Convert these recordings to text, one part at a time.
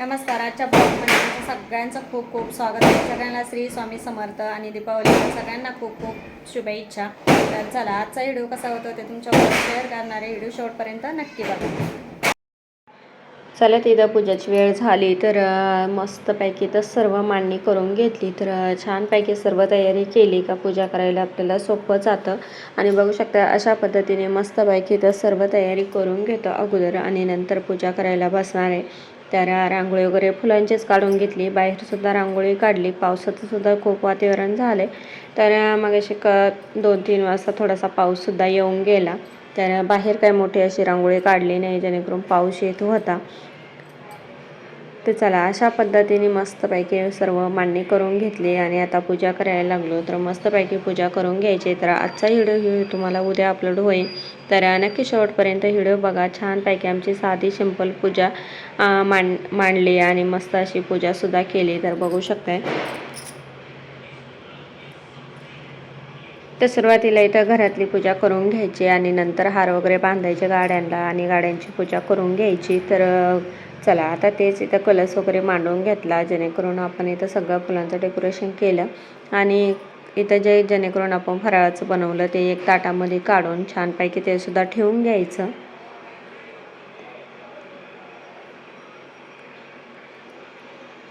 नमस्कार आजच्या ब्लॉगमध्ये तुमचं सगळ्यांचं खूप खूप स्वागत आहे. सगळ्यांना श्री स्वामी समर्थ आणि दीपावली सगळ्यांना खूप खूप शुभेच्छा. तर चला आजचा व्हिडिओ कसा होतो ते तुमच्याबरोबर शेअर करणारे व्हिडिओ शेवटपर्यंत नक्की बघा. चला तिथं पूजाची वेळ झाली तर मस्तपैकी तर सर्व मांडणी करून घेतली. तर छानपैकी सर्व तयारी केली का पूजा करायला आपल्याला सोपं जातं. आणि बघू शकता अशा पद्धतीने मस्तपैकी तर सर्व तयारी करून घेतो अगोदर आणि नंतर पूजा करायला बसणार आहे. तर रांगोळी वगैरे फुलांचीच काढून घेतली. बाहेरसुद्धा रांगोळी काढली. पावसाचंसुद्धा खूप वातावरण झालं तर मग अशी क दोन तीन वाजता थोडासा पाऊससुद्धा येऊन गेला. तर बाहेर काय मोठी अशी रांगोळी काढली नाही. जेणेकरून पाऊस येत होता. तर चला अशा पद्धतीने मस्तपैकी सर्व मांडणी करून घेतली आणि आता पूजा करायला लागलो. तर मस्तपैकी पूजा करून घ्यायची. तर आजचा व्हिडिओ ही तुम्हाला उद्या अपलोड होईल. तर नक्की शेवटपर्यंत व्हिडिओ बघा. छानपैकी आमची साधी सिंपल पूजा अं, मांड मांडली आणि मस्त अशी पूजासुद्धा केली. तर बघू शकताय. तर सुरुवातीला इथं घरातली पूजा करून घ्यायची आणि नंतर हार वगैरे बांधायचे गाड्यांना आणि गाड्यांची पूजा करून घ्यायची. तर चला आता तेच इथं कलर्स वगैरे मांडून घेतला जेणेकरून आपण इथं सगळं फुलांचं डेकोरेशन केलं. आणि इथं जे जेणेकरून आपण फराळाचं बनवलं ते एक ताटामध्ये काढून छानपैकी ते सुद्धा ठेवून घ्यायचं.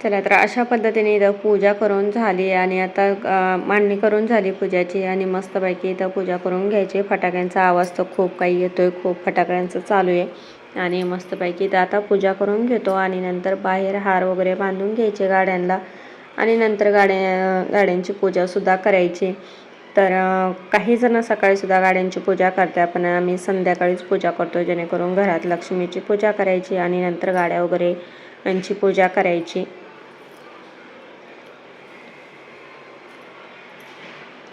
चला तर अशा पद्धतीने इथं पूजा करून झाली आणि आता मांडणी करून झाली पूजाची आणि मस्तपैकी इथं पूजा करून घ्यायची. फटाक्यांचा आवाज तर खूप काही येतोय खूप फटाक्यांचं चालू आहे. आणि मस्तपैकी तर आता पूजा करून घेतो आणि नंतर बाहेर हार वगैरे बांधून घ्यायचे गाड्यांना. आणि नंतर गाड्या गाड्यांची पूजासुद्धा करायची. तर काही जण सकाळीसुद्धा गाड्यांची पूजा करते पण आम्ही संध्याकाळीच पूजा करतो जेणेकरून घरात लक्ष्मीची पूजा करायची आणि नंतर गाड्या वगैरे यांची पूजा करायची.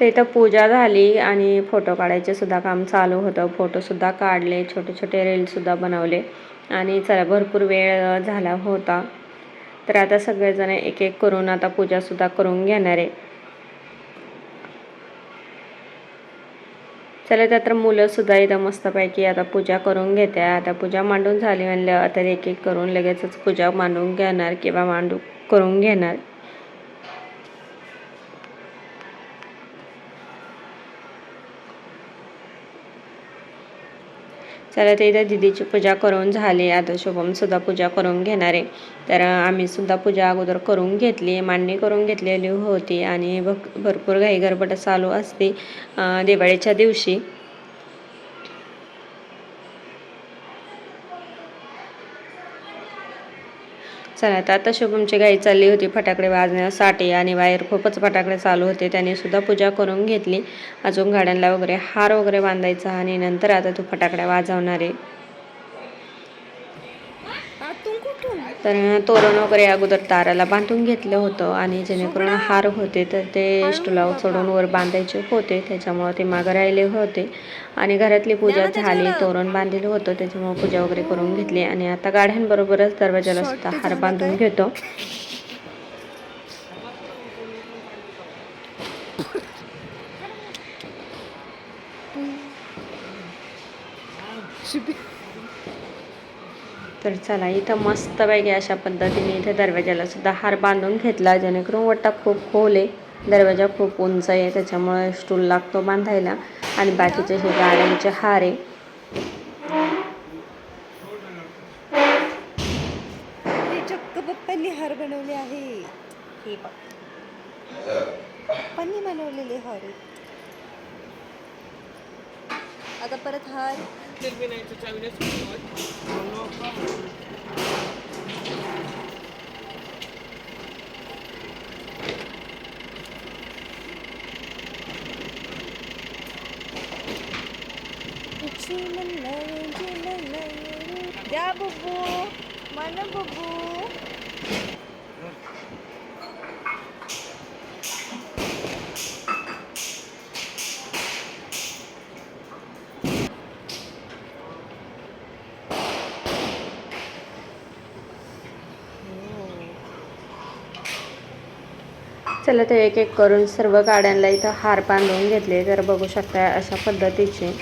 तर इथं पूजा झाली आणि फोटो काढायचे सुद्धा काम चालू होतं. फोटोसुद्धा काढले छोटे छोटे रीलसुद्धा बनवले आणि चला भरपूर वेळ झाला होता. तर आता सगळेजण एक एक करून आता पूजासुद्धा करून घेणार आहे. चला त्या तर मुलंसुद्धा इथं मस्तपैकी आता पूजा करून घेते आता पूजा मांडून झाली म्हणलं आता एक एक करून लगेचच पूजा मांडून घेणार किंवा मांडू करून घेणार. चला ते इथं दिदीची पूजा करून झाली. आता शुभमसुद्धा पूजा करून घेणार आहे. तर आम्ही सुद्धा पूजा अगोदर करून घेतली मांडणी करून घेतलेली होती. आणि भक भरपूर घाई चालू असते दिवाळीच्या दिवशी. चला तर आता शुभमची गाई चालली होती. फटाकडे वाजण्यासाठी आणि बाहेर खूपच फटाकडे चालू होते. त्याने सुद्धा पूजा करून घेतली. अजून गाड्यांना वगैरे हार वगैरे बांधायचा आणि नंतर आता तू फटाकड्या वाजवणार. आहे तर तोरण वगैरे अगोदर ताराला बांधून घेतलं होतं आणि जेणेकरून हार होते तर ते स्टुलावर चढून वर बांधायचे होते. त्याच्यामुळं ते मागं राहिले होते. आणि घरातली पूजा झाली तोरण बांधलेलं होतं. त्याच्यामुळं पूजा वगैरे करून घेतली. आणि आता गाड्यांबरोबरच दरवाजाला सुद्धा हार बांधून घेतो. तर चला इथं मस्तपैकी अशा पद्धतीने इथे दरवाजाला सुद्धा हार बांधून घेतला. जेणेकरून वट्टा खूप खोल आहे. दरवाजा खूप उंच आहे त्याच्यामुळे स्टूल लागतो बांधायला. आणि बाकीचे हे गाड्यांचे हार आहे. चक्क पप्पांनी हार बनवले आहे. हे पप्पांनी बनवलेले हार आता परत हार. terminator terminus kod. Wala pa. Dabubu, mana? चला तर एक एक करून सर्व गाड्यांना इथं हार बांधून घेतले. तर बघू शकता अशा पद्धतीचे.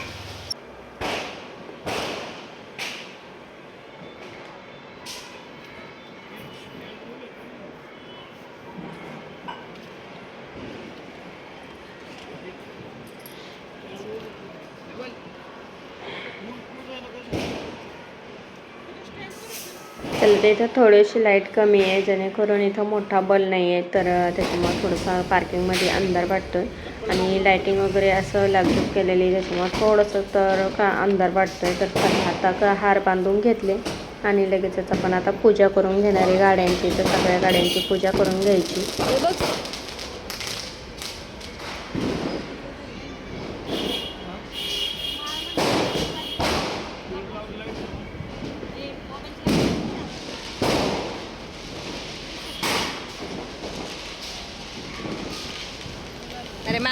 तर इथं थोडीशी लाइट कमी आहे जेणेकरून इथं मोठा बल नाही आहे तर त्याच्यामुळे थोडंसं पार्किंगमध्ये अंधार वाटतो आहे आणि लाईटिंग वगैरे असं लागू केलेली त्याच्यामुळं त्याच्यामुळे थोडंसं तर का अंधार वाटतो आहे तर आता का हार बांधून घेतले आणि लगेचच आपण आता पूजा करून घेणारी गाड्यांची तर सगळ्या गाड्यांची पूजा करून घ्यायची.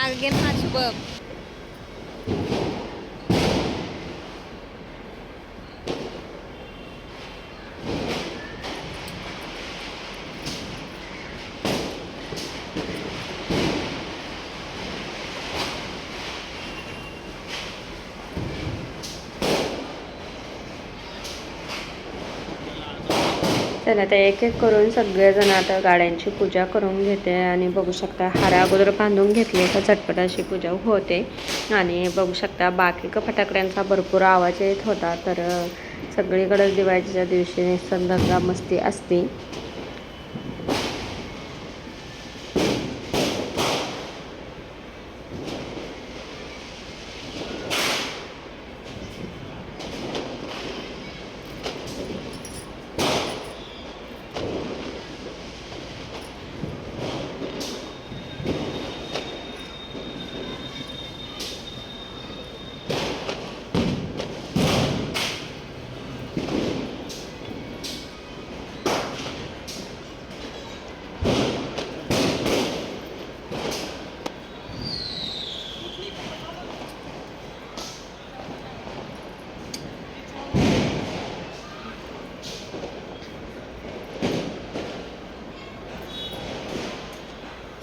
हे बघ अरे चला आता एक एक करून सगळेजण आता गाड्यांची पूजा करून घेते आणि बघू शकता हारा अगोदर बांधून घेतले तर झटपट अशी पूजा होते. आणि बघू शकता बाकी का फटाकड्यांचा भरपूर आवाज येत होता. तर अ, सगळीकडे दिवाळीच्या दिवशी निसर्ग मस्ती असते.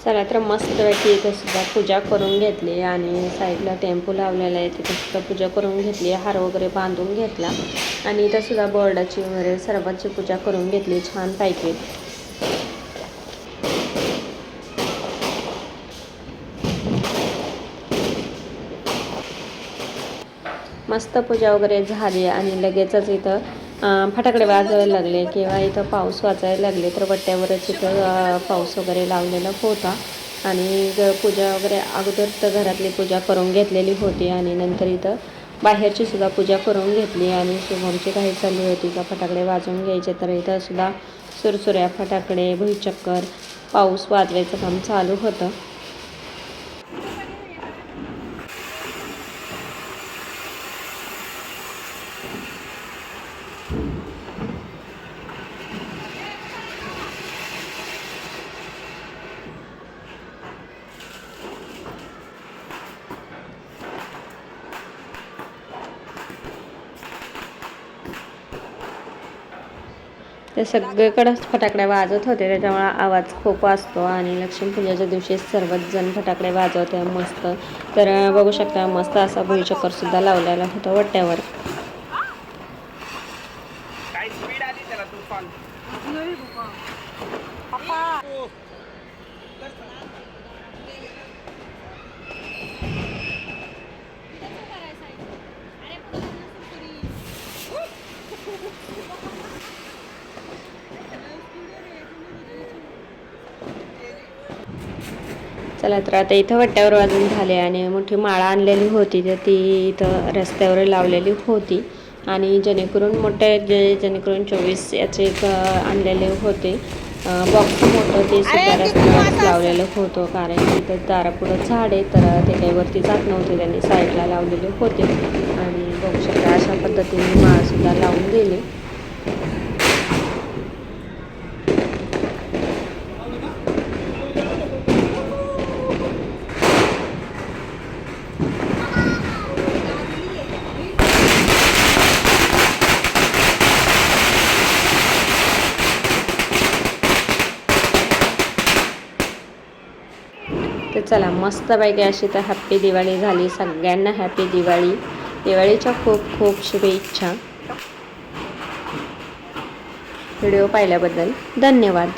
चला तर मस्तपैकी इथं सुद्धा पूजा करून घेतली आणि साईडला टेम्पो लावलेला आहे तिथं सुद्धा पूजा करून घेतली हार वगैरे बांधून घेतला. आणि इथं सुद्धा बोर्डाची वगैरे सर्वांची पूजा करून घेतली छानपैकी मस्त पूजा वगैरे झाली आणि लगेचच इथं फटाकडे वाजवायला लागले किंवा इथं पाऊस वाचायला लागले तर वट्ट्यावरच इथं पाऊस वगैरे लावलेला होता. आणि पूजा वगैरे अगोदर तर घरातली पूजा करून घेतलेली होती आणि नंतर इथं बाहेरची सुद्धा पूजा करून घेतली आणि शुभमची काही चालू होती. का फटाकडे वाजवून घ्यायचे तर इथं सुद्धा सुरसुऱ्या फटाकडे भुईचक्कर पाऊस वाजवायचं काम चालू होतं. ते सगळीकडंच फटाकडे वाजत होते त्याच्यामुळे आवाज खूप असतो आणि लक्ष्मीपूजेच्या दिवशी सर्वच जण फटाकडे वाजवते मस्त. तर बघू शकता मस्त असा भुईचक्कर सुद्धा लावलेला होता वट्ट्यावर. चला तर आता इथं वट्ट्यावर वाजून झाले आणि मोठी माळा आणलेली होती तर ती इथं रस्त्यावर लावलेली होती. आणि जेणेकरून मोठे जे जेणेकरून चोवीस याचे एक आणलेले होते. बॉक्स मोठं ते सुद्धा रस्त्यावर लावलेलं होतं. कारण इथं दारापुढं झाड आहे तर ते काही वरती जात नव्हते. त्यांनी साईडला लावलेले होते. आणि बघू शकता अशा पद्धतीने माळासुद्धा लावून दिली. चला मस्तपैकी अशी तर हॅप्पी दिवाळी झाली. सगळ्यांना हॅपी दिवाळी. दिवाळीच्या खूप खूप शुभेच्छा. व्हिडिओ पाहिल्याबद्दल धन्यवाद.